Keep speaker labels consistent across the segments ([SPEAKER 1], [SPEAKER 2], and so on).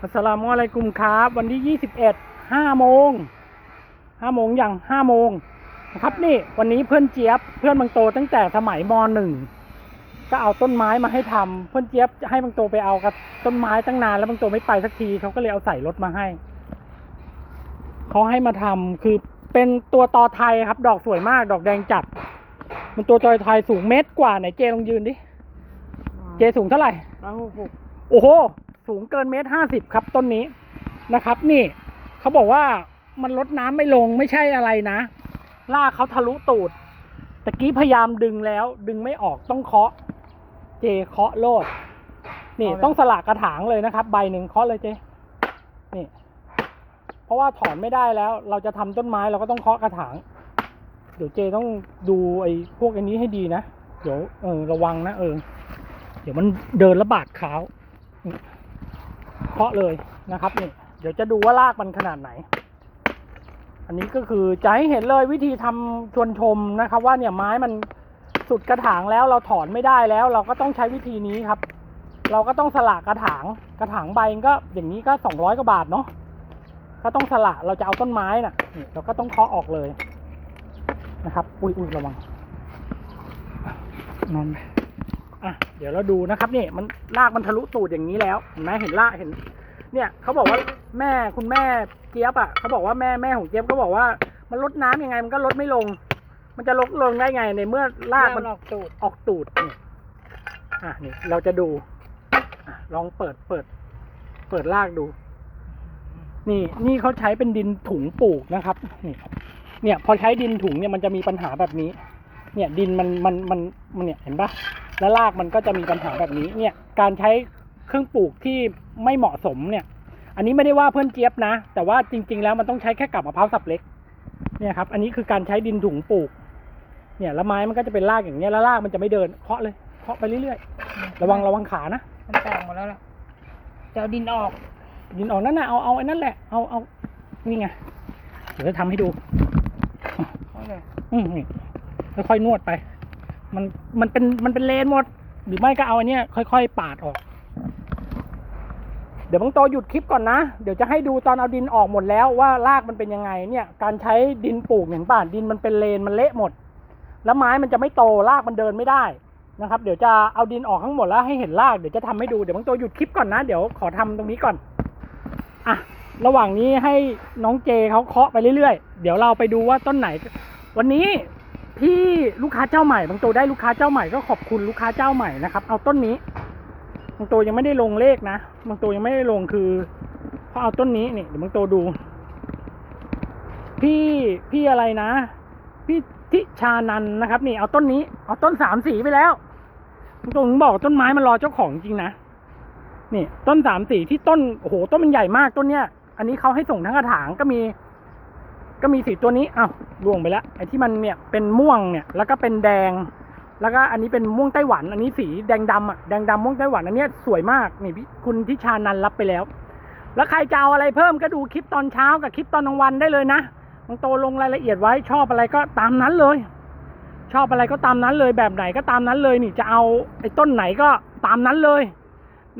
[SPEAKER 1] อัสสลามุอะลัยกุมครับ วันที่ 21 5โมง5โมงอย่าง5โมงนะครับนี่วันนี้เพื่อนเจี๊ยบเพื่อนบางโตตั้งแต่สมัยมหนึ่งก็เอาต้นไม้มาให้ทำเพื่อนเจี๊ยบจะให้บางโตไปเอากับต้นไม้ตั้งนานแล้วบางโตไม่ไปสักทีเขาก็เลยเอาใส่รถมาให้เขาให้มาทำคือเป็นตัวตอไทยครับ ดอกสวยมาก ดอกแดงจัด มันตัวตอไทยสูงเมตรกว่าไหนเจลองยืนดิเจสูงเท่าไหร่
[SPEAKER 2] ร้อยหกหก
[SPEAKER 1] โอ้โห สูงเกินเมตรห้าสิบครับต้นนี้นะครับ นี่เขาบอกว่ามันลดน้ำไม่ลงไม่ใช่อะไรนะลากเขาทะลุตูดตะกี้พยายามดึงแล้ว ดึงไม่ออกต้องเคาะ เจเคาะโลด นี่ต้องสลักกระถางเลยนะครับ ใบหนึ่งเคาะเลยเจนี่ เพราะว่าถอนไม่ได้แล้ว เราจะทำต้นไม้เราก็ต้องเคาะกระถาง เดี๋ยวเจต้องดูไอ้พวกอันนี้ให้ดีนะ เดี๋ยวเออระวังนะเออ เดี๋ยวมันเดินระบาดเท้า เคาะเลยนะครับนี่เดี๋ยวจะดูว่าลากมันขนาดไหน อันนี้ก็คือจะให้เห็นเลยวิธีทำชวนชมนะครับ ว่าเนี่ยไม้มันสุดกระถางแล้วเราถอนไม่ได้แล้ว เราก็ต้องใช้วิธีนี้ครับ เราก็ต้องสละกระถางกระถางใบก็อย่างนี้ก็สองร้อยกว่าบาทเนาะก็ต้องสละเราจะเอาต้นไม้น่ะเราก็ต้องเคาะออกเลยนะครับ อุ้ยอุ้ยระวังนอนไป อะเดี๋ยวเราดูนะครับนี่มันลากมันทะลุตูดอย่างนี้แล้วเห็นไหมเห็นลากเห็น เนี่ยเขาบอกว่าแม่คุณแม่เจี๊ยบอะเขาบอกว่าแม่แม่ของเจี๊ยบก็บอกว่ามันลดน้ำยังไงมันก็ลดไม่ลง มันจะลดลงได้ไงในเมื่อลากมัน
[SPEAKER 2] ออกตูด
[SPEAKER 1] ออกตูดนี่อะนี่เราจะดูอะลองเปิดเปิด เปิดลากดู นี่นี่เขาใช้เป็นดินถุงปลูกนะครับนี่เนี่ย พอใช้ดินถุงเนี่ยมันจะมีปัญหาแบบนี้ เนี่ย ดินมันมันมันมันเนี่ยเห็นปะ แล้วรากมันก็จะมีปัญหาแบบนี้เนี่ยการใช้เครื่องปลูกที่ไม่เหมาะสมเนี่ย อันนี้ไม่ได้ว่าเพื่อนเจี๊ยบนะ แต่ว่าจริง ๆ แล้วมันต้องใช้แค่กับมะพร้าวสับเล็กเนี่ยครับ อันนี้คือการใช้ดินถุงปลูก เนี่ยแล้วไม้มันก็จะเป็นรากอย่างเงี้ยแล้วรากมันจะไม่เดินเคาะเลยเคาะไปเรื่อยๆระวังระวังขานะ
[SPEAKER 2] มันแตกหมดแล้วล่ะจะเอาดินออก
[SPEAKER 1] ดินออกนั่นน่ะเอาเอาไอ้นั่นแหละเอาเอานี่ไงเดี๋ยวจะทำให้ดู
[SPEAKER 2] เขาเลย
[SPEAKER 1] อืมนี่ค่อยๆนวดไป มันมันเป็นมันเป็นเลนหมด หรือไม่ก็เอาอันเนี้ยค่อยๆ ปาดออก เดี๋ยวบางโตหยุดคลิปก่อนนะ เดี๋ยวจะให้ดูตอนเอาดินออกหมดแล้วว่ารากมันเป็นยังไงเนี่ย การใช้ดินปลูกเห็นป่ะดินมันเป็นเลนมันเละหมด แล้วไม้มันจะไม่โตรากมันเดินไม่ได้นะครับ เดี๋ยวจะเอาดินออกทั้งหมดแล้วให้เห็นรากเดี๋ยวจะทำให้ดูเดี๋ยวบางโตหยุดคลิปก่อนนะเดี๋ยวขอทำตรงนี้ก่อนอะระหว่างนี้ให้น้องเจเขาเคาะไปเรื่อยๆ เดี๋ยวเราไปดูว่าต้นไหน วันนี้ พี่ลูกค้าเจ้าใหม่บางตัวได้ลูกค้าเจ้าใหม่ก็ขอบคุณลูกค้าเจ้าใหม่นะครับ เอาต้นนี้บางตัวยังไม่ได้ลงเลขนะบางตัวยังไม่ได้ลงคือเขาเอาต้นนี้นี่เดี๋ยวบางตัวดู พี่พี่อะไรนะ พี่ทิชานันนะครับ นี่เอาต้นนี้ เอาต้นสามสีไปแล้วบางตัวถึงบอกต้นไม้มันรอเจ้าของจริงนะนี่ ต้นสามสีที่ต้นโอ้โหต้นมันใหญ่มากต้นเนี้ยอันนี้เขาให้ส่งทั้งกระถางก็มี ก็มีสีตัวนี้อ้าวล่วงไปแล้วไอ้ที่มันเนี่ยเป็นม่วงเนี่ยแล้วก็เป็นแดง แล้วก็อันนี้เป็นม่วงไต้หวัน อันนี้สีแดงดำอะแดงดำม่วงไต้หวันอันเนี้ยสวยมากนี่พี่คุณทิชานันรับไปแล้ว แล้วใครจะเอาอะไรเพิ่มก็ดูคลิปตอนเช้ากับคลิปตอนกลางวันได้เลยนะบางโตลงรายละเอียดไว้ชอบอะไรก็ตามนั้นเลย ชอบอะไรก็ตามนั้นเลยแบบไหนก็ตามนั้นเลยนี่จะเอาไอ้ต้นไหนก็ตามนั้นเลย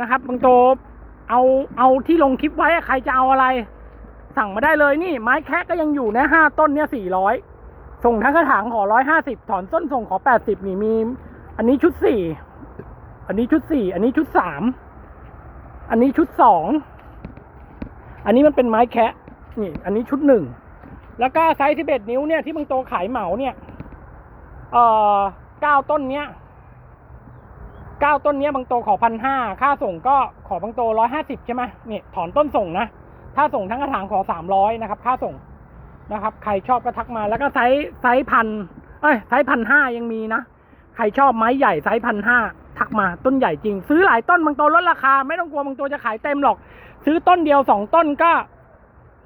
[SPEAKER 1] นะครับบางโตเอาเอาที่ลงคลิปไว้ใครจะเอาอะไร สั่งมาได้เลยนี่ ไม้แคะก็ยังอยู่นะห้าต้นเนี่ยสี่ร้อยส่งทั้งกระถางขอร้อยห้าสิบถอนต้นส่งขอแปดสิบนี่มี อันนี้ชุดสี่อันนี้ชุดสี่อันนี้ชุดสามอันนี้ชุดสองอันนี้มันเป็นไม้แคะนี่ อันนี้ชุดหนึ่งแล้วก็ไซส์สิบเอ็ดนิ้วเนี่ยที่บางโตขายเหมาเนี่ยเอ่อเก้าต้นเนี้ยเก้าต้นเนี้ยบางโตขอพันห้าค่าส่งก็ขอบางโตร้อยห้าสิบใช่ไหมนี่ถอนต้นส่งนะ ถ้าส่งทั้งกระถางขอสามร้อยนะครับ ค่าส่งนะครับ ใครชอบก็ทักมา แล้วก็ไซส์ไซส์พันเอ้ยไซส์พันห้ายังมีนะ ใครชอบไม้ใหญ่ไซส์พันห้าทักมาต้นใหญ่จริง ซื้อหลายต้นบางตัวลดราคา ไม่ต้องกลัวบางตัวจะขายเต็มหรอก ซื้อต้นเดียวสองต้นก็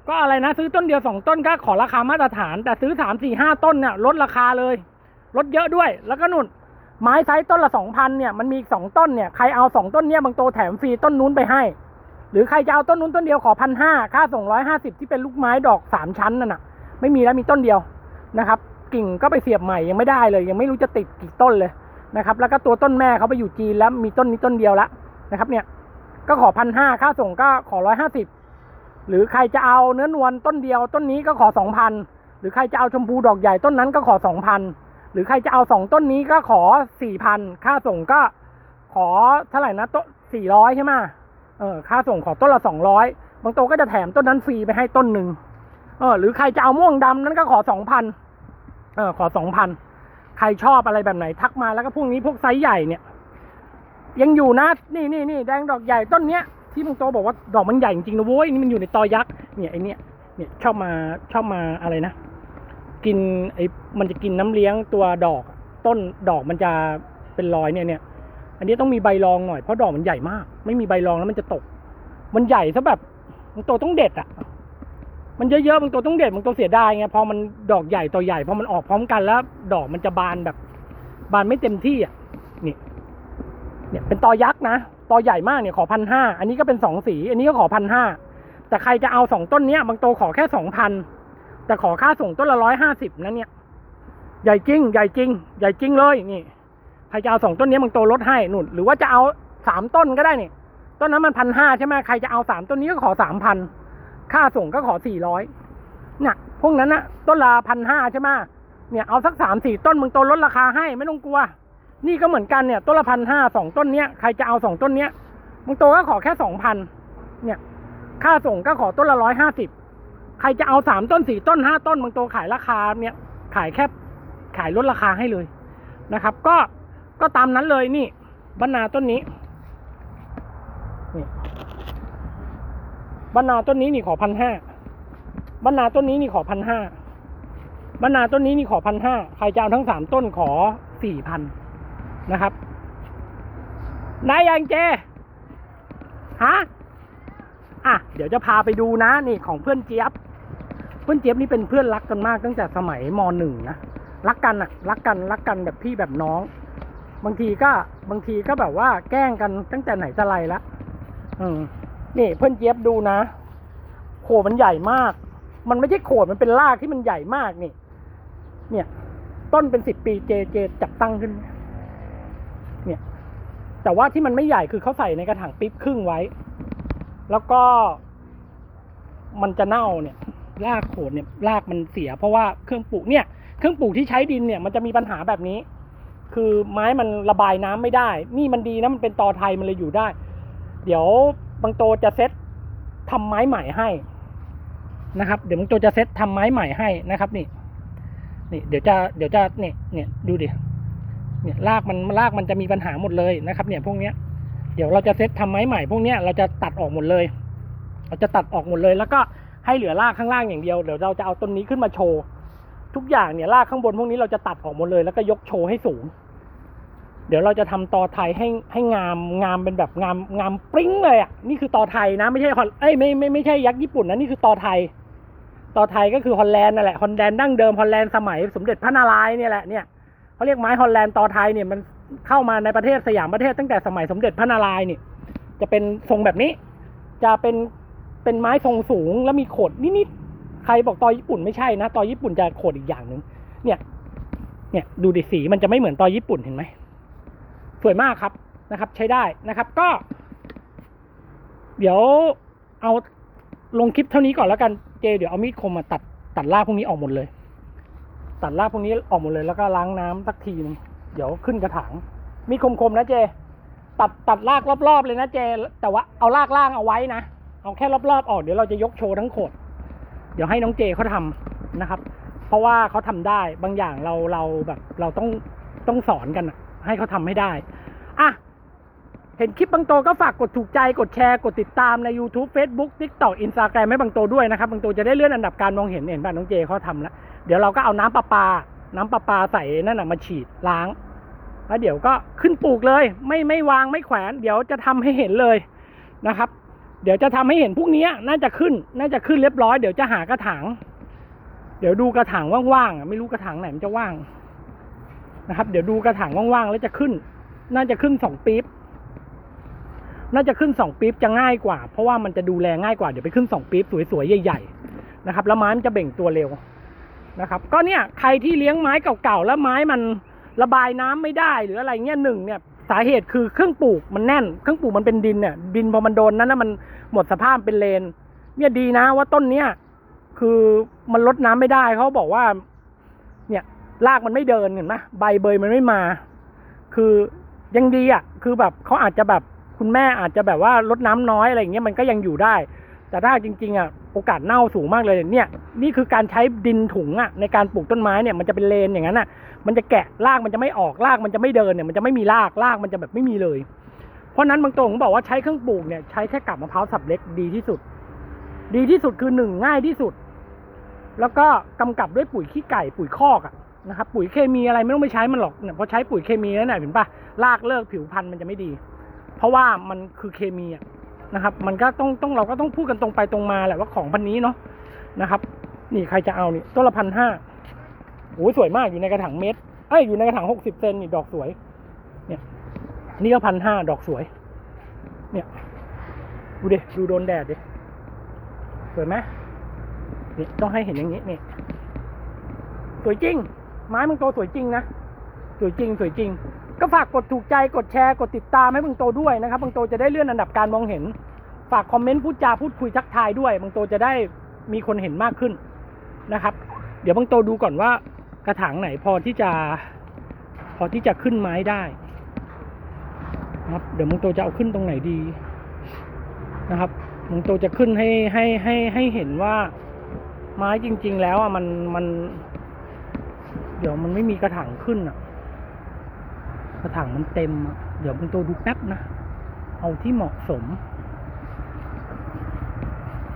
[SPEAKER 1] ก็อะไรนะ ซื้อต้นเดียวสองต้นก็ขอราคามาตรฐาน แต่ซื้อสามสี่ห้าต้นเนี่ยลดราคาเลยลดเยอะด้วย แล้วก็นุ่น ไม้ไซส์ต้นละสองพันเนี่ยมันมีสองต้นเนี่ยใครเอาสองต้นเนี่ยบางโตแถมฟรีต้นนู้นไปให้ หรือใครจะเอาต้นนู้นต้นเดียวขอพันห้าค่าส่งร้อยห้าสิบที่เป็นลูกไม้ดอกสามชั้นนั่นน่ะ ไม่มีแล้วมีต้นเดียวนะครับ กิ่งก็ไปเสียบใหม่ยังไม่ได้เลย ยังไม่รู้จะติดกี่ต้นเลยนะครับ แล้วก็ตัวต้นแม่เขาไปอยู่จีนแล้วมีต้นนี้ต้นเดียวแล้วนะครับ เนี่ยก็ขอพันห้าค่าส่งก็ขอร้อยห้าสิบหรือใครจะเอาเนื้อนวลต้นเดียว ต้นนี้ก็ขอสองพันหรือใครจะเอาชมพูดอกใหญ่ต้นนั้นก็ขอสองพันหรือใครจะเอาสองต้นนี้ก็ขอสี่พันค่าส่งก็ขอเท่าไหร่นะต้นสี่ร้อยใช่ไหม เออค่าส่งขอต้นละสองร้อยบางโตวก็จะแถมต้นนั้นฟรีไปให้ต้นหนึ่งเออหรือใครจะเอาม่วงดำนั้นก็ขอสองพันเออขอสองพันใครชอบอะไรแบบไหนทักมาแล้วก็พวกนี้พวกไซส์ใหญ่เนี่ย ยังอยู่นะนี่นี่นี่แดงดอกใหญ่ต้นเนี้ยที่บางโตบอกว่าดอกมันใหญ่จริงๆนะโว้ยนี่มันอยู่ในตอยักษ์เนี่ยไอเนี้ยเนี่ยชอบมาชอบมาอะไรนะกินไอมันจะกินน้ำเลี้ยงตัวดอก ต้นดอกมันจะเป็นรอยเนี่ยเนี่ย อันนี้ต้องมีใบรองหน่อยเพราะดอกมันใหญ่มาก ไม่มีใบรองแล้วมันจะตก มันใหญ่ซะแบบบางตัวต้องเด็ดอะ มันเยอะๆบางตัวต้องเด็ดบางตัวเสียดายไงพอมันดอกใหญ่ตัวใหญ่พอมันออกพร้อมกันแล้ว ดอกมันจะบานแบบ บานไม่เต็มที่อะนี่เนี่ยเป็นตอยักษ์นะตอใหญ่มากเนี่ยขอพันห้าอันนี้ก็เป็นสองสี อันนี้ก็ขอพันห้าแต่ใครจะเอาสองต้นเนี้ยบางตัวขอแค่สองพันแต่ขอค่าส่งต้นละร้อยห้าสิบนะเนี่ยใหญ่จริง ใหญ่จริง ใหญ่จริงเลยนี่ ครจะเอาสองต้นนี้บางโตลดให้หนุนหรือว่าจะเอาสามต้นก็ได้เนี่ยต้นนั้นมันพันห้าใช่ไหมใครจะเอาสามต้นนี้ก็ขอสามพันค่าส่งก็ขอสี่ร้อยเนี่ยพวกนั้นนะต้นละพันห้าใช่ไหมเนี่ยเอาสักสามสี่ต้นมึงโตลดราคาให้ไม่ต้องกลัว นี่ก็เหมือนกันเนี่ยต้นละพันห้าสองต้นเนี้ยใครจะเอาสองต้นเนี้ยบางตัวก็ขอแค่สองพันเนี่ย ค่าส่งก็ขอต้นละร้อยห้าสิบใครจะเอาสามต้นสี่ต้นห้าต้นบางโตขายราคาเนี่ยขายแค่ขายลดราคาให้เลยนะครับ ก็ ก็ตามนั้นเลยนี่บรรณาต้นนี้นี่บรรณาต้นนี้นี่ขอพันห้าบรรณาต้นนี้นี่ขอพันห้าบรรณาต้นนี้นี่ขอพันห้าใครจะเอาทั้งสามต้นขอสี่พันนะครับได้ยังเจฮะอะเดี๋ยวจะพาไปดูนะนี่ของเพื่อนเจี๊ยบ เพื่อนเจี๊ยบนี่เป็นเพื่อนรักกันมากตั้งแต่สมัยมหนึ่งนะรักกันอะรักกันรักกันแบบพี่แบบน้อง บางทีก็บางทีก็แบบว่าแกล้งกันตั้งแต่ไหนแต่ไรละอืมนี่เพื่อนเจี๊ยบดูนะ โขดมันใหญ่มาก มันไม่ใช่โขดมันเป็นรากที่มันใหญ่มากนี่ เนี่ย ต้นเป็นสิบปีเจเจจับตั้งขึ้น เนี่ย แต่ว่าที่มันไม่ใหญ่คือเขาใส่ในกระถางปิ๊บครึ่งไว้ แล้วก็ มันจะเน่าเนี่ย รากโขดเนี่ย รากมันเสีย เพราะว่าเครื่องปลูกเนี่ย เครื่องปลูกที่ใช้ดินเนี่ย มันจะมีปัญหาแบบนี้ คือไม้มันระบายน้ำไม่ได้ นี่มันดีนะมันเป็นตอไทยมันเลยอยู่ได้ เดี๋ยวบางโตจะเซ็ตทำไม้ใหม่ให้นะครับ เดี๋ยวบางโตจะเซ็ตทำไม้ใหม่ให้นะครับ นี่ นี่ เดี๋ยวจะเดี๋ยวจะเนี่ยเนี่ยดูดิเนี่ยรากมันรากมันจะมีปัญหาหมดเลยนะครับ เนี่ยพวกเนี้ยเดี๋ยวเราจะเซตทำไม้ใหม่พวกเนี้ยเราจะตัดออกหมดเลย เราจะตัดออกหมดเลย แล้วก็ให้เหลือรากข้างล่างอย่างเดียวเดี๋ยวเราจะเอาต้นนี้ขึ้นมาโชว์ ทุกอย่างเนี่ยรากข้างบนพวกนี้เราจะตัดออกหมดเลยแล้วก็ยกโชว์ให้สูง เดี๋ยวเราจะทำตอไทยให้ให้งามงามเป็นแบบงามงามปริ้งเลยอะนี่คือตอไทยนะไม่ใช่ฮอลเอ้ยไม่ไม่ไม่ใช่ยักษ์ญี่ปุ่นนะนี่คือตอไทยตอไทยก็คือฮอลแลนด์นั่นแหละฮอลแลนด์ดั้งเดิมฮอลแลนด์สมัยสมเด็จพระนารายณ์เนี่ยแหละเนี่ยเขาเรียกไม้ฮอลแลนด์ตอไทยเนี่ยมันเข้ามาในประเทศสยามประเทศตั้งแต่สมัยสมเด็จพระนารายณ์นี่จะเป็นทรงแบบนี้ จะเป็นเป็นไม้ทรงสูงแล้วมีโขดนิดๆ ใครบอกตอญี่ปุ่นไม่ใช่นะ ตอญี่ปุ่นจะโขดอีกอย่างหนึ่งเนี่ย เนี่ยดูดิสีมันจะไม่เหมือนตอญี่ปุ่นเห็นไหมสวยมากครับนะครับ ใช้ได้นะครับ ก็ เดี๋ยวเอาลงคลิปเท่านี้ก่อนแล้วกันเจ เดี๋ยวเอามีดคมมาตัดตัดรากพวกนี้ออกหมดเลย ตัดรากพวกนี้ออกหมดเลยแล้วก็ล้างน้ำสักทีนึงเดี๋ยวขึ้นกระถางมีคมๆนะเจ ตัดตัดรากรอบๆเลยนะเจ แต่ว่าเอารากล่างเอาไว้นะเอาแค่รอบๆออกเดี๋ยวเราจะยกโชว์ทั้งโขด เดี๋ยวให้น้องเจเขาทำนะครับ เพราะว่าเขาทำได้บางอย่างเราเราแบบเราต้องต้องสอนกันให้เขาทำให้ได้อะเห็นคลิปบางโตก็ฝากกดถูกใจกดแชร์กดติดตามใน YouTube Facebook TikTok Instagram ให้บางโตด้วยนะครับบางโตจะได้เลื่อนอันดับการมองเห็นเห็นป่ะน้องเจเขาทำแล้วเดี๋ยวเราก็เอาน้ำประปา น้ำประปาใส่นั่นน่ะมาฉีดล้างแล้วเดี๋ยวก็ขึ้นปลูกเลย ไม่ไม่วางไม่แขวน เดี๋ยวจะทำให้เห็นเลยนะครับ เดี๋ยวจะทำให้เห็นพวกนี้น่าจะขึ้น น่าจะขึ้นเรียบร้อย เดี๋ยวจะหากระถาง เดี๋ยวดูกระถางว่างๆไม่รู้กระถางไหนมันจะว่างนะครับ เดี๋ยวดูกระถางว่างๆแล้วจะขึ้น น่าจะขึ้นสองปี๊บ น่าจะขึ้นสองปี๊บจะง่ายกว่า เพราะว่ามันจะดูแลง่ายกว่า เดี๋ยวไปขึ้นสองปี๊บสวยๆใหญ่ๆนะครับ แล้วไม้มันจะเบ่งตัวเร็วนะครับ ก็เนี่ยใครที่เลี้ยงไม้เก่าๆแล้วไม้มันระบายน้ำไม่ได้หรืออะไรเงี้ยหนึ่งเนี่ยาเหตุคือเครื่องปลูกมันแน่น เครื่องปลูกมันเป็นดินเนี่ยดินพอมันโดนนั้นนะมันหมดสภาพเป็นเลน เนี่ยดีนะว่าต้นเนี้ยคือมันลดน้ำไม่ได้เขาบอกว่า เนี่ยรากมันไม่เดินเห็นไหมใบเบยมันไม่มา คือยังดีอะ คือแบบเขาอาจจะแบบคุณแม่อาจจะแบบว่าลดน้ำน้อยอะไรอย่างเงี้ยมันก็ยังอยู่ได้ แต่ถ้าจริงๆอะโอกาสเน่าสูงมากเลยเนี่ยนี่คือการใช้ดินถุงอะในการปลูกต้นไม้เนี่ยมันจะเป็นเลนอย่างนั้นอะมันจะแกะรากมันจะไม่ออกรากมันจะไม่เดินเนี่ยมันจะไม่มีรากรากมันจะแบบไม่มีเลย เพราะนั้นบางตัวผมบอกว่าใช้เครื่องปลูกเนี่ยใช้แค่กับมะพร้าวสับเล็กดีที่สุด ดีที่สุดคือหนึ่งง่ายที่สุด แล้วก็กำกับด้วยปุ๋ยขี้ไก่ปุ๋ยคอกอะนะครับปุ๋ยเคมีอะไรไม่ต้องไปใช้มันหรอกเนี่ยพอใช้ปุ๋ยเคมีแล้วเนี่ยเห็นปะรากเลิกผิวพันธุ์มันจะไม่ดี เพราะว่ามันคือเคมีอะ นะครับ มันก็ต้องต้องเราก็ต้องพูดกันตรงไปตรงมาแหละว่าของพันนี้เนาะนะครับ นี่ใครจะเอานี่ต้นละพันห้าโอ้ยสวยมากอยู่ในกระถางเม็ดเอ้ยอยู่ในกระถางหกสิบเซนนี่ดอกสวย เนี่ยนี่ก็พันห้าดอกสวย เนี่ย ดูดิดูโดนแดดดิสวยไหมนี่ต้องให้เห็นอย่างนี้นี่สวยจริง ไม้มึงโตสวยจริงนะ สวยจริงสวยจริง ก็ฝากกดถูกใจกดแชร์กดติดตามให้มึงโตด้วยนะครับมึงโตจะได้เลื่อนอันดับการมองเห็น ฝากคอมเมนต์พูดจาพูดคุยทักทายด้วยมึงโตจะได้มีคนเห็นมากขึ้นนะครับ เดี๋ยวมึงโตดูก่อนว่ากระถางไหนพอที่จะพอที่จะขึ้นไม้ได้นะครับเดี๋ยวมึงโตจะเอาขึ้นตรงไหนดีนะครับมึงโตจะขึ้นให้ให้ให้ให้เห็นว่าไม้จริง ๆ แล้วอะมันมัน เดี๋ยวมันไม่มีกระถางขึ้นอะ กระถางมันเต็ม เดี๋ยวมึงโตดูแป๊บนะ เอาที่เหมาะสม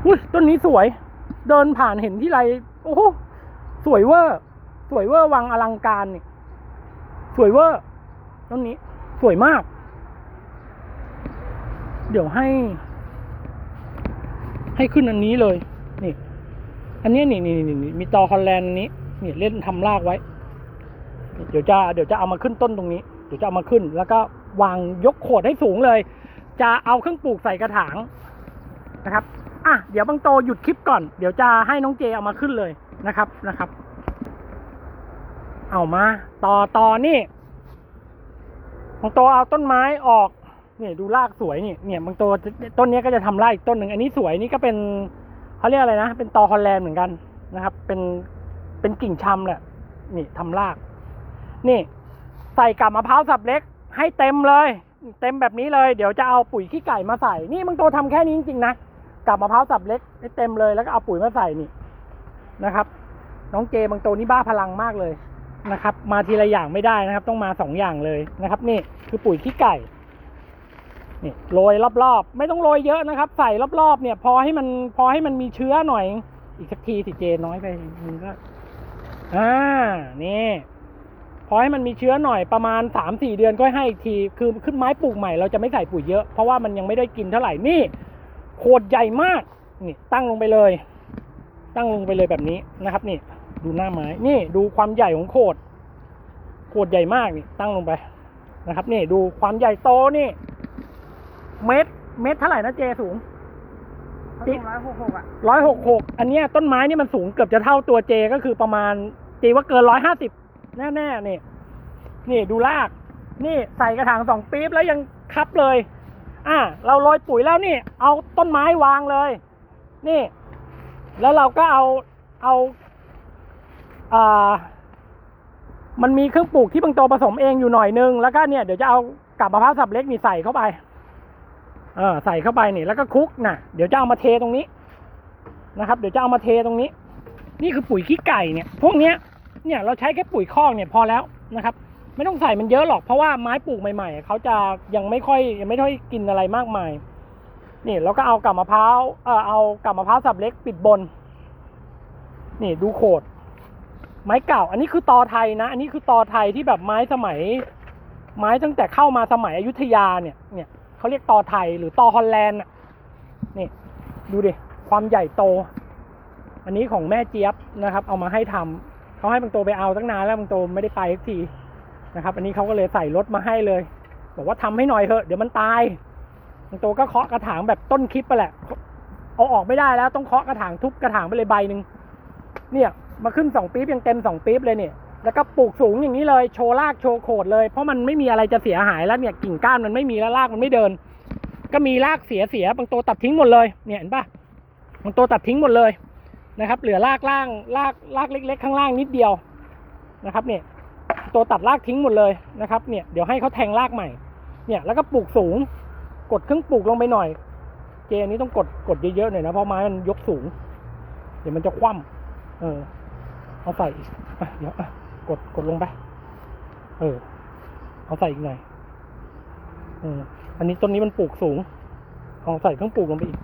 [SPEAKER 1] อุ้ยต้นนี้สวย เดินผ่านเห็นที่ไร โอ้โห สวยเวอร์ สวยเวอร์วังอลังการนี่ สวยเวอร์ ต้นนี้ สวยมาก เดี๋ยวให้ ให้ขึ้นอันนี้เลย นี่ อันนี้นี่นี่นี่มีตอฮอลแลนด์อันนี้ นี่เล่นทำรากไว้ เดี๋ยวจะ เดี๋ยวจะเอามาขึ้นต้นตรงนี้ เดี๋ยวจะเอามาขึ้น แล้วก็วางยกโขดให้สูงเลย จะเอาเครื่องปลูกใส่กระถางนะครับอะเดี๋ยวบางโตหยุดคลิปก่อน เดี๋ยวจะให้น้องเจเอามาขึ้นเลยนะครับนะครับ เอามา ต่อต่อนี่บางโตเอาต้นไม้ออกเนี่ยดูรากสวยนี่เนี่ยบางตัวต้นนี้ก็จะทำรากต้นหนึ่งอันนี้สวยนี่ก็เป็นเขาเรียกอะไรนะ เป็นตอฮอลแลนด์เหมือนกันนะครับ เป็นเป็นกิ่งชำแหละนี่ทำราก นี่ ใส่กับมะพร้าวสับเล็ก ให้เต็มเลย เต็มแบบนี้เลย เดี๋ยวจะเอาปุ๋ยขี้ไก่มาใส่ นี่บางโตัวทำแค่นี้จริงๆนะกับมะพร้าวสับเล็กให้เต็มเลยแล้วก็เอาปุ๋ยมาใส่นี่นะครับ น้องเจบางโตนี่บ้าพลังมากเลยนะครับ มาทีละอย่างไม่ได้นะครับ ต้องมาสองอย่างเลยนะครับ นี่คือปุ๋ยขี้ไก่นี่โรยรอบๆ ไม่ต้องโรยเยอะนะครับ ใส่รอบๆ เนี่ย พอให้มันพอให้มันมีเชื้อหน่อย อีกสักทีสิเจน้อยไปมึงก็อ่านี่ พอให้มันมีเชื้อหน่อยประมาณสามสี่เดือนก็ให้อีกที คือขึ้นไม้ปลูกใหม่เราจะไม่ใส่ปุ๋ยเยอะ เพราะว่ามันยังไม่ได้กินเท่าไหร่นี่โคตรใหญ่มากนี่ตั้งลงไปเลย ตั้งลงไปเลยแบบนี้นะครับ นี่ ดูหน้าไม้นี่ดูความใหญ่ของโคดโคดใหญ่มากนี่ ตั้งลงไปนะครับ นี่ดูความใหญ่โตนี่ เมตรเมตรเท่าไหร่นะเจสูง
[SPEAKER 2] เขาส่งร้อยหกหกอะ
[SPEAKER 1] ร้อยหกหกอันเนี้ยต้นไม้นี่มันสูงเกือบจะเท่าตัวเจก็คือประมาณเจว่าเกินร้อยห้าสิบ แน่ๆนี่นี่ดูราก นี่ใส่กระถางสองปี๊บแล้วยังคับเลย อ่าเราโรยปุ๋ยแล้วนี่ เอาต้นไม้วางเลย นี่ แล้วเราก็เอาเอาอ่ามันมีเครื่องปลูกที่บางโตผสมเองอยู่หน่อยนึง แล้วก็เนี่ยเดี๋ยวจะเอากับมะพร้าวสับเล็กนี่ใส่เข้าไป เออใส่เข้าไปนี่ แล้วก็คลุกนะเดี๋ยวจะเอามาเทตรงนี้นะครับ เดี๋ยวจะเอามาเทตรงนี้ นี่คือปุ๋ยขี้ไก่เนี่ย พวกเนี้ย เนี่ยเราใช้แค่ปุ๋ยคอกเนี่ยพอแล้วนะครับ ไม่ต้องใส่มันเยอะหรอกเพราะว่าไม้ปลูกใหม่ๆเขาจะยังไม่ค่อยยังไม่ค่อยกินอะไรมากมายนี่เราก็เอากับมะพร้าวเออเอากับมะพร้าวสับเล็กปิดบน นี่ดูโขด ไม้เก่า อันนี้คือตอไทยนะ อันนี้คือตอไทยที่แบบไม้สมัย ไม้ตั้งแต่เข้ามาสมัยอยุธยาเนี่ย เนี่ยเขาเรียกตอไทยหรือตอฮอลแลนด์นี่ดูดิความใหญ่โต อันนี้ของแม่เจี๊ยบนะครับ เอามาให้ทำ เขาให้บางโตไปเอาตั้งนานแล้วบางโตไม่ได้ไปสักทีนะครับ อันนี้เขาก็เลยใส่รถมาให้เลย บอกว่าทำให้หน่อยเถอะเดี๋ยวมันตายบางโตก็เคาะกระถางแบบต้นคลิปไปแหละเอาออกไม่ได้แล้วต้องเคาะกระถางทุบกระถางไปเลยใบหนึ่งเนี่ยมาขึ้นสองปี๊บยังเต็มสองปี๊บเลยเนี่ยแล้วก็ปลูกสูงอย่างนี้เลยโชว์รากโชว์โขดเลย เพราะมันไม่มีอะไรจะเสียหายแล้วเนี่ยกิ่งก้านมันไม่มีแล้วรากมันไม่เดิน ก็มีรากเสียเสียบางตัวตัดทิ้งหมดเลยเนี่ยเห็นปะบางตัวตัดทิ้งหมดเลย นะครับเหลือรากล่างรากรากเล็ก ๆ ข้างล่างนิดเดียวนะครับเนี่ยตัวตัดรากทิ้งหมดเลยนะครับเนี่ยเดี๋ยวให้เขาแทงรากใหม่เนี่ยแล้วก็ปลูกสูง กดเครื่องปลูกลงไปหน่อย เจอันนี้ต้องกดกดเยอะๆหน่อยนะเพราะไม้มันยกสูง เดี๋ยวมันจะคว่ำเออเอาใส่อีกเดี๋ยวกดกดลงไป เออเอาใส่อีกหน่อยเอออันนี้ต้นนี้มันปลูกสูงเอาใส่เครื่องปลูกลงไปอีก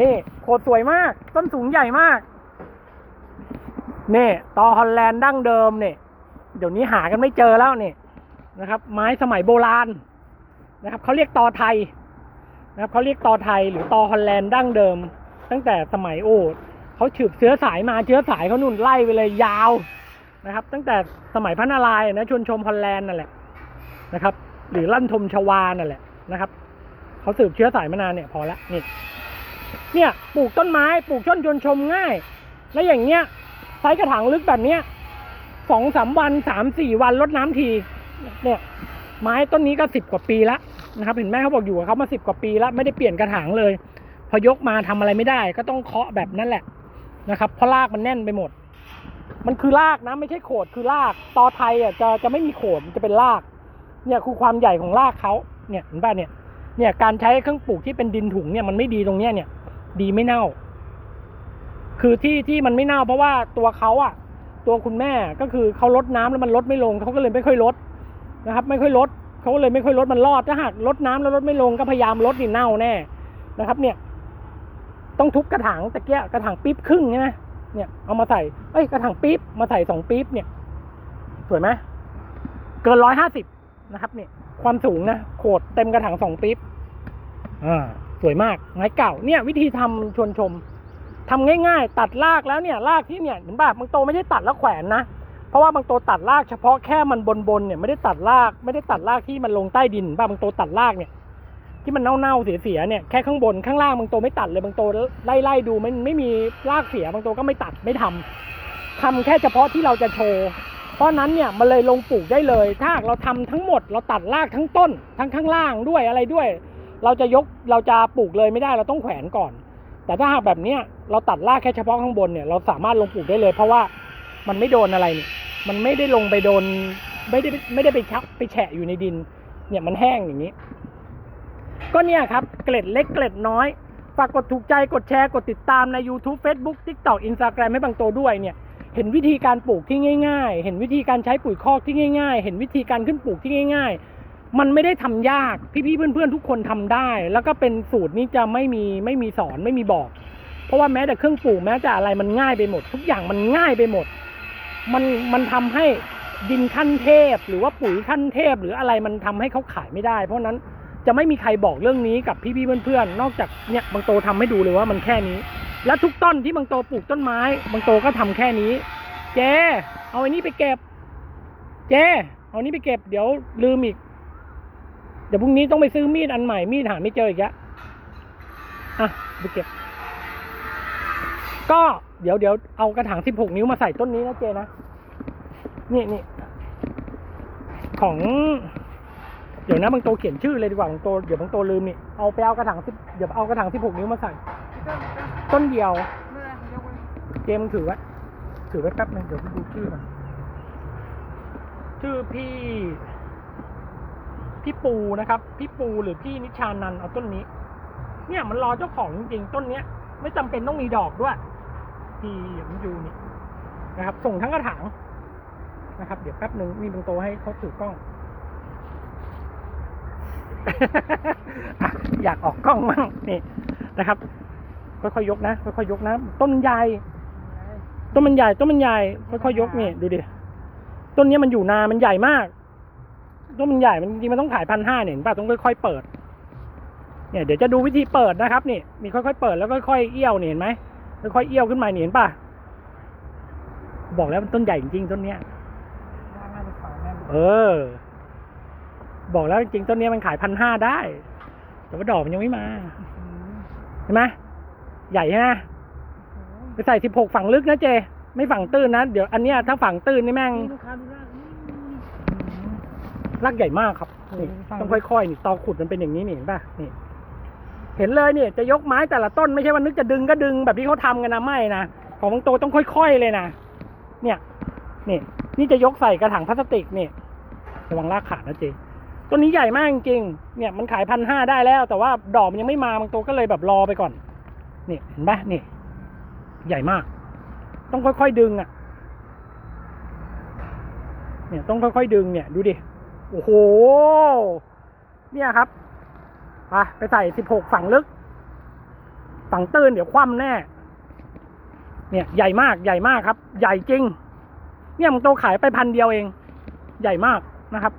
[SPEAKER 1] นี่โคตรสวยมาก ต้นสูงใหญ่มาก นี่ตอฮอลแลนด์ดั้งเดิมเนี่ยเดี๋ยวนี้หากันไม่เจอแล้วเนี่ยนะครับ ไม้สมัยโบราณนะครับเขาเรียกตอไทยนะครับเขาเรียกตอไทยหรือตอฮอลแลนด์ดั้งเดิม ตั้งแต่สมัยโอ้เขาฉืบเชื้อสายมาเชื้อสายเขานุ่นไล่ไปเลยยาวนะครับ ตั้งแต่สมัยพระนารายณ์นะชวนชมฮอลแลนด์นั่นแหละนะครับ หรือลั่นทมชวานั่นแหละนะครับเขาสืบเชื้อสายมานานเนี่ยพอละนี่เนี่ยปลูกต้นไม้ปลูกชนชวนชมง่าย แล้วอย่างเงี้ย ใช้กระถางลึกแบบเนี้ยสองสามวันสามสี่วันลดน้ำที เนี่ย ไม้ต้นนี้ก็สิบกว่าปีแล้วนะครับ เห็นแม่เขาบอกอยู่กับเขามาสิบกว่าปีแล้วไม่ได้เปลี่ยนกระถางเลย พอยกมาทำอะไรไม่ได้ ก็ต้องเคาะแบบนั้นแหละนะครับเพราะรากมันแน่นไปหมด มันคือรากนะไม่ใช่โขดคือรากตอไทยอะจะจะไม่มีโขดจะเป็นราก เนี่ยคือความใหญ่ของรากเขาเนี่ยเห็นป่ะเนี่ยเนี่ยการใช้เครื่องปลูกที่เป็นดินถุงเนี่ยมันไม่ดีตรงเนี้ยเนี่ย ดีไม่เน่า คือที่ที่มันไม่เน่าเพราะว่าตัวเขาอะตัวคุณแม่ก็คือเขาลดน้ำแล้วมันลดไม่ลงเขาก็เลยไม่ค่อยลดนะครับ ไม่ค่อยลดเขาก็เลยไม่ค่อยลดมันรอดถ้าหากลดน้ำแล้วลดไม่ลงก็พยายามลดนี่เน่าแน่นะครับ เนี่ย ต้องทุบกระถางตะเกียกระถางปี๊บครึ่งใช่ไหมเนี่ยเอามาใส่เอ้ยกระถางปี๊บมาใส่สองปี๊บเนี่ยสวยไหมเกินร้อยห้าสิบนะครับเนี่ยความสูงนะโขดเต็มกระถางสองปี๊บอ่าสวยมากไม้เก่าเนี่ย วิธีทำชวนชม ทำง่ายๆ ตัดรากแล้วเนี่ยรากที่เนี่ยเห็นป่ะบางโตไม่ได้ตัดแล้วแขวนนะเพราะว่าบางโตตัดรากเฉพาะแค่มันบนๆเนี่ยไม่ได้ตัดรากไม่ได้ตัดรากที่มันลงใต้ดินป่ะบางโตตัดรากเนี่ยที่มันเน่าๆเสียๆเนี่ยแค่ข้างบนข้างล่างบางโตไม่ตัดเลยบางโตไล่ๆดูมันไม่มีรากเสียบางโตก็ไม่ตัดไม่ทำทำแค่เฉพาะที่เราจะโชว์เพราะนั้นเนี่ยมันเลยลงปลูกได้เลย ถ้าเราทำทั้งหมด เราตัดรากทั้งต้นทั้งข้างล่างด้วยอะไรด้วย เราจะยกเราจะปลูกเลยไม่ได้เราต้องแขวนก่อน แต่ถ้าหากแบบเนี้ยเราตัดรากแค่เฉพาะข้างบนเนี่ยเราสามารถลงปลูกได้เลย เพราะว่ามันไม่โดนอะไรนี่มันไม่ได้ลงไปโดนไม่ได้ไม่ได้ไปชักไปแฉะอยู่ในดิน เนี่ยมันแห้งอย่างนี้ ก็เนี่ยครับเกล็ดเล็กเกล็ดน้อยฝากกดถูกใจกดแชร์กดติดตามใน YouTube Facebook TikTok Instagram ให้บางโตด้วยเนี่ยเห็นวิธีการปลูกที่ง่าย ๆ เห็นวิธีการใช้ปุ๋ยคอกที่ง่าย ๆ เห็นวิธีการขึ้นปลูกที่ง่าย ๆ มันไม่ได้ทำยากพี่ๆเพื่อนๆ ทุกคนทำได้ แล้วก็เป็นสูตรนี้จะไม่มีไม่มีสอนไม่มีบอก เพราะว่าแม้แต่เครื่องปลูกแม้แต่อะไรมันง่ายไปหมด ทุกอย่างมันง่ายไปหมด มันมันทำให้ดินขั้นเทพ หรือว่าปุ๋ยขั้นเทพ หรืออะไรมันทำให้เขาขายไม่ได้ เพราะนั้นจะไม่มีใครบอกเรื่องนี้กับพี่ๆเพื่อนๆนอกจากเนี่ยบางโตทำให้ดูเลยว่ามันแค่นี้ และทุกต้นที่บางโตปลูกต้นไม้บางโตก็ทำแค่นี้เจเอาอันนี้ไปเก็บเจเอาอันนี้ไปเก็บเดี๋ยวลืมอีก เดี๋ยวพรุ่งนี้ต้องไปซื้อมีดอันใหม่ มีดหาไม่เจออีกแล้วอะไปเก็บ ก็เดี๋ยวเดี๋ยวเอากระถางสิบหกนิ้วมาใส่ต้นนี้นะเจนะ นี่นี่ของ เดี๋ยวนะบางโตเขียนชื่อเลยดีกว่าบางโตเดี๋ยวบางโตลืมนี่ เอาไปเอากระถางสิบเดี๋ยวเอากระถางสิบหกนิ้วมาใส่
[SPEAKER 2] ต้น
[SPEAKER 1] เดียว
[SPEAKER 2] เมื่อไหร่ยกไว้
[SPEAKER 1] เจมถือไว้ ถือไว้แป๊บนึงเดี๋ยวพี่ดูชื่อมันชื่อพี่ พี่ปูนะครับ พี่ปูหรือพี่นิชานันเอาต้นนี้ เนี่ยมันรอเจ้าของจริงๆต้นเนี้ย ไม่จำเป็นต้องมีดอกด้วยพี่ผมดูนี่นะครับ ส่งทั้งกระถางนะครับ เดี๋ยวแป๊บหนึ่งมีบางโตให้เขาถือกล้อง อยากออกกล้องมั่งนี่นะครับค่อยๆยกนะค่อยๆยกนะต้นใหญ่ต้นมันใหญ่ต้นมันใหญ่ค่อยๆยกนี่ดูดิต้นเนี้ยมันอยู่นานมันใหญ่มาก ต้นมันใหญ่มันจริงมันต้องขายพันห้าเนี่ยเห็นป่ะต้องค่อยๆเปิด เนี่ยเดี๋ยวจะดูวิธีเปิดนะครับนี่มีค่อยๆเปิดแล้วค่อยๆเอี้ยวเนี่ยเห็นไหมค่อยๆเอี้ยวขึ้นมาเนี่ยเห็นป่ะบอกแล้วมันต้นใหญ่จริงต้นเนี้ยเออ บอกแล้วจริงต้นเนี้ยมันขายพันห้าได้ แต่ว่าดอกมันยังไม่มาเห็นไหมใหญ่ใช่ไหมไปใส่สิบหกฝั่งลึกนะเจ ไม่ฝั่งตื้นนะ เดี๋ยวอันเนี้ยถ้าฝั่งตื้นนี่แม่ง
[SPEAKER 2] ลูกค้าดูหน้าอืม
[SPEAKER 1] รากใหญ่มากครับนี่
[SPEAKER 2] โอ้โหฝั่ง
[SPEAKER 1] ต้องค่อยๆนี่ตอขุดมันเป็นอย่างนี้นี่เห็นป่ะนี่ เห็นเลยเนี่ยจะยกไม้แต่ละต้นไม่ใช่ว่านึกจะดึงก็ดึงแบบที่เขาทำกันนะไม่นะของบางโตต้องค่อยๆเลยนะเนี่ยนี่นี่จะยกใส่กระถางพลาสติกนี่ระวังรากขาดนะเจต้นนี้ใหญ่มากจริงๆเนี่ยมันขายพันห้าได้แล้ว แต่ว่าดอกมันยังไม่มาบางโตก็เลยแบบรอไปก่อนนี่เห็นปะนี่ใหญ่มาก ต้องค่อยๆดึงอะ เนี่ยต้องค่อยๆดึงเนี่ยดูดิ โอ้โห เนี่ยครับไปไปใส่สิบหกฝั่งลึก ฝั่งตื้นเดี๋ยวคว่ำแน่ เนี่ยใหญ่มากใหญ่มากครับ ใหญ่จริง เนี่ยมันโตขายไปพันเดียวเอง ใหญ่มากนะครับ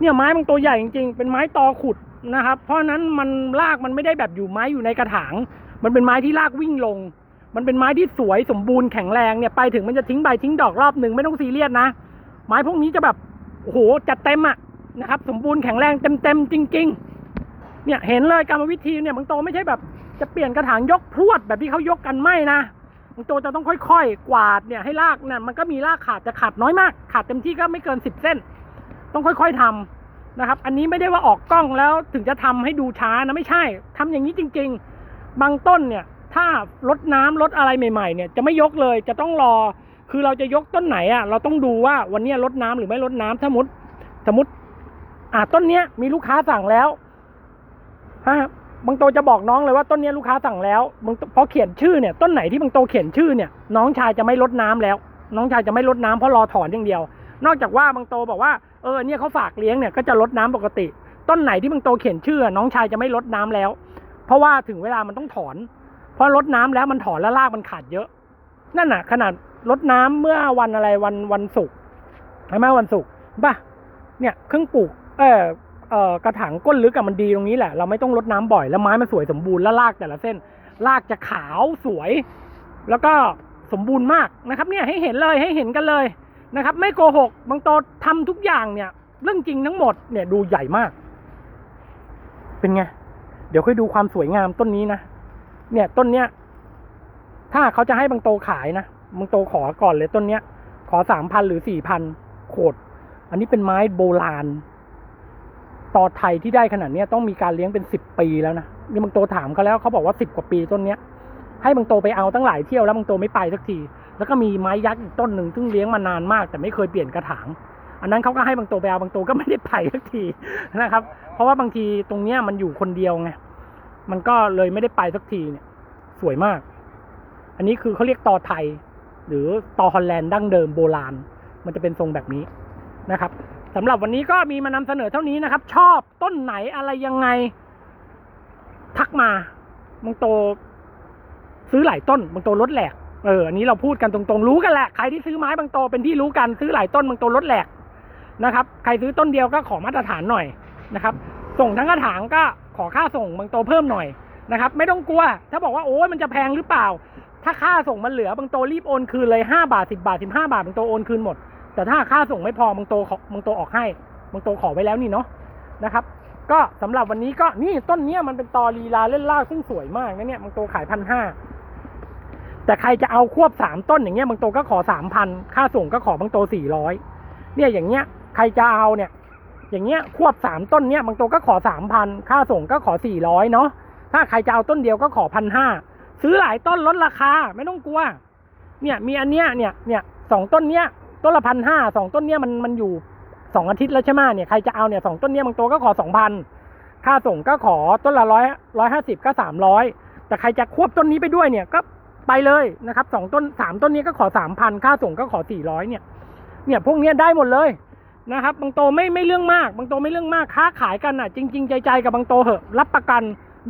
[SPEAKER 1] เนี่ยไม้มันตัวใหญ่จริง ๆ เป็นไม้ตอขุดนะครับ เพราะฉะนั้นมันรากมันไม่ได้แบบอยู่ไม้อยู่ในกระถาง มันเป็นไม้ที่รากวิ่งลง มันเป็นไม้ที่สวยสมบูรณ์แข็งแรงเนี่ยไปถึงมันจะทิ้งใบทิ้งดอกรอบหนึ่งไม่ต้องซีเรียสนะ ไม้พวกนี้จะแบบ โอ้โหจัดเต็มอะนะครับสมบูรณ์แข็งแรงเต็มเต็มๆจริง ๆ เนี่ยเห็นเลยกรรมวิธีเนี่ยบางโตไม่ใช่แบบ จะเปลี่ยนกระถางยกพรวดแบบที่เขายกกันไม่นะบางโตจะต้องค่อยๆ กวาดเนี่ยให้รากเนี่ยมันก็มีรากขาดจะขาดน้อยมาก ขาดเต็มที่ก็ไม่เกินสิบเส้น ต้องค่อยๆทำนะครับ อันนี้ไม่ได้ว่าออกกล้องแล้วถึงจะทำให้ดูช้านะไม่ใช่ทำอย่างนี้จริง ๆ บางต้นเนี่ยถ้าลดน้ำลดอะไรใหม่ๆเนี่ยจะไม่ยกเลยจะต้องรอ คือเราจะยกต้นไหนอะเราต้องดูว่าวันนี้ลดน้ำหรือไม่ลดน้ำสมมติสมมติอ่าต้นเนี้ยมีลูกค้าสั่งแล้วฮะบางโตจะบอกน้องเลยว่าต้นเนี้ยลูกค้าสั่งแล้วบางพอเขียนชื่อเนี่ยต้นไหนที่บางโตเขียนชื่อเนี่ยน้องชายจะไม่ลดน้ำแล้ว น้องชายจะไม่ลดน้ำเพราะรอถอนอย่างเดียว นอกจากว่าบางโตบอกว่าเออเนี่ยเขาฝากเลี้ยงเนี่ยก็จะลดน้ำปกติ ต้นไหนที่บางโตเขียนชื่อ น้องชายจะไม่ลดน้ำแล้ว เพราะว่าถึงเวลามันต้องถอนเพราะลดน้ำแล้วมันถอนแล้วรากมันขาดเยอะ นั่นน่ะ ขนาด ลดน้ำเมื่อวันอะไรวันวันศุกร์ใช่ไหมวันศุกร์ป่ะเนี่ยเครื่องปลูกเออเออกระถางก้นลึกอะมันดีตรงนี้แหละเราไม่ต้องลดน้ำบ่อยแล้วไม้มันสวยสมบูรณ์แล้วรากแต่ละเส้นรากจะขาวสวย แล้วก็สมบูรณ์มากนะครับ เนี่ยให้เห็นเลยให้เห็นกันเลยนะครับ ไม่โกหกบางโตทำทุกอย่างเนี่ย เรื่องจริงทั้งหมดเนี่ยดูใหญ่มาก เป็นไงเดี๋ยวค่อยดูความสวยงามต้นนี้นะเนี่ยต้นเนี้ยถ้าเขาจะให้บางโตขายนะ บางโตขอก่อนเลยต้นเนี้ย ขอสามพันหรือสี่พันโขด อันนี้เป็นไม้โบราณ ต่อไทยที่ได้ขนาดเนี้ยต้องมีการเลี้ยงเป็นสิบปีแล้วนะนี่บางโตถามเขาแล้วเขาบอกว่าสิบกว่าปีต้นเนี้ย ให้บางโตไปเอาตั้งหลายเที่ยวแล้วบางโตไม่ไปสักที แล้วก็มีไม้ยักษ์อีกต้นหนึ่งซึ่งเลี้ยงมานานมาก แต่ไม่เคยเปลี่ยนกระถาง อันนั้นเขาก็ให้บางโตไปเอาบางโตก็ไม่ได้ไปสักทีนะครับ เพราะว่าบางทีตรงเนี้ยมันอยู่คนเดียวไง มันก็เลยไม่ได้ไปสักทีเนี่ย สวยมาก อันนี้คือเขาเรียกตอไทย หรือตอฮอลแลนด์ดั้งเดิมโบราณ มันจะเป็นทรงแบบนี้นะครับสำหรับวันนี้ก็มีมานำเสนอเท่านี้นะครับ ชอบต้นไหนอะไรยังไง ทักมาบางโต ซื้อหลายต้นบางโตลดแหลกเอออันนี้เราพูดกันตรงๆรู้กันแหละใครที่ซื้อไม้บางโตเป็นที่รู้กันซื้อหลายต้นบางโตลดแหลกนะครับ ใครซื้อต้นเดียวก็ขอมาตรฐานหน่อยนะครับ ส่งทั้งกระถางก็ขอค่าส่งบางโตเพิ่มหน่อยนะครับ ไม่ต้องกลัว ถ้าบอกว่าโอ้ยมันจะแพงหรือเปล่า ถ้าค่าส่งมันเหลือบางโตรีบโอนคืนเลยห้าบาทสิบาทสิบห้าบาทบางโตโอนคืนหมด แต่ถ้าค่าส่งไม่พอบางโตขอบางโตออกให้บางโตขอไว้แล้วนี่เนาะนะครับ ก็สำหรับวันนี้ก็นี่ต้นเนี้ยมันเป็นตอลีลาเล่นล่าซึ่งสวยมากนะเนี่ยบางโตขายพันห้าแต่ใครจะเอาควบสามต้นอย่างเงี้ยบางโตก็ขอสามพันค่าส่งก็ขอบางโตสี่ร้อยเนี่ยอย่างเงี้ยใครจะเอาเนี่ย อย่างเงี้ยควบสามต้นเนี้ยบางโตก็ขอสามพันค่าส่งก็ขอสี่ร้อยเนาะถ้าใครจะเอาต้นเดียวก็ขอพันห้า ซื้อหลายต้นลดราคาไม่ต้องกลัว เนี่ยมีอันเนี้ยเนี่ยเนี่ยสองต้นเนี้ยต้นละพันห้าสองต้นเนี้ยมันมันอยู่สองอาทิตย์แล้วใช่ไหมเนี่ยใครจะเอาเนี่ยสองต้นเนี้ยบางตัวก็ขอสองพันค่าส่งก็ขอต้นละร้อยร้อยห้าสิบก็สามร้อยแต่ใครจะควบต้นนี้ไปด้วยเนี่ยก็ไปเลยนะครับสองต้นสามต้นนี้ก็ขอสามพันค่าส่งก็ขอสี่ร้อยเนี่ย เนี่ยพวกเนี้ยได้หมดเลยนะครับ บางโตไม่ไม่เรื่องมาก บางโตไม่เรื่องมากค้าขายกันอะ จริง ๆ ใจๆกับบางโตเหอะรับประกัน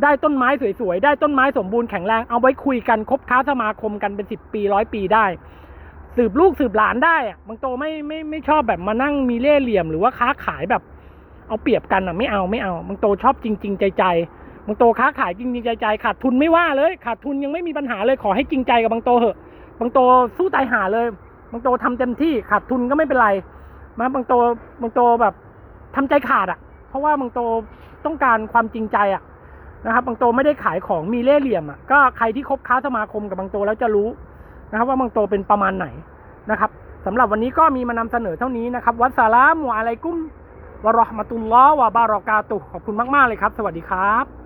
[SPEAKER 1] ได้ต้นไม้สวยๆ ได้ต้นไม้สมบูรณ์แข็งแรง เอาไว้คุยกันคบค้าสมาคมกันเป็นสิบปีร้อยปีได้ สืบลูกสืบหลานได้อะบางโตไม่ไม่ไม่ชอบแบบมานั่งมีเล่ห์เหลี่ยมหรือว่าค้าขายแบบ เอาเปรียบกันอะไม่เอาไม่เอาบางโตชอบจริง ๆ ใจใจบางโตค้าขายจริงๆใจใจขาดทุนไม่ว่าเลย ขาดทุนยังไม่มีปัญหาเลยขอให้จริงใจกับบางโตเหอะบางโตสู้ตายหาเลยบางโตทำเต็มที่ขาดทุนก็ไม่เป็นไรมาบางโตบางโตแบบทำใจขาดอะ เพราะว่าบางโตต้องการความจริงใจอะ นะครับบางโตไม่ได้ขายของมีเล่เหลี่ยมอะก็ใครที่คบค้าสมาคมกับบางโตแล้วจะรู้นะครับ ว่าบางโตเป็นประมาณไหนนะครับสำหรับวันนี้ก็มีมานำเสนอเท่านี้นะครับวัสสลามุอะไรกุ้มวะรอห์มะตุลลอฮ์วะบารอกาตุขอบคุณมาก ๆ เลยครับ สวัสดีครับ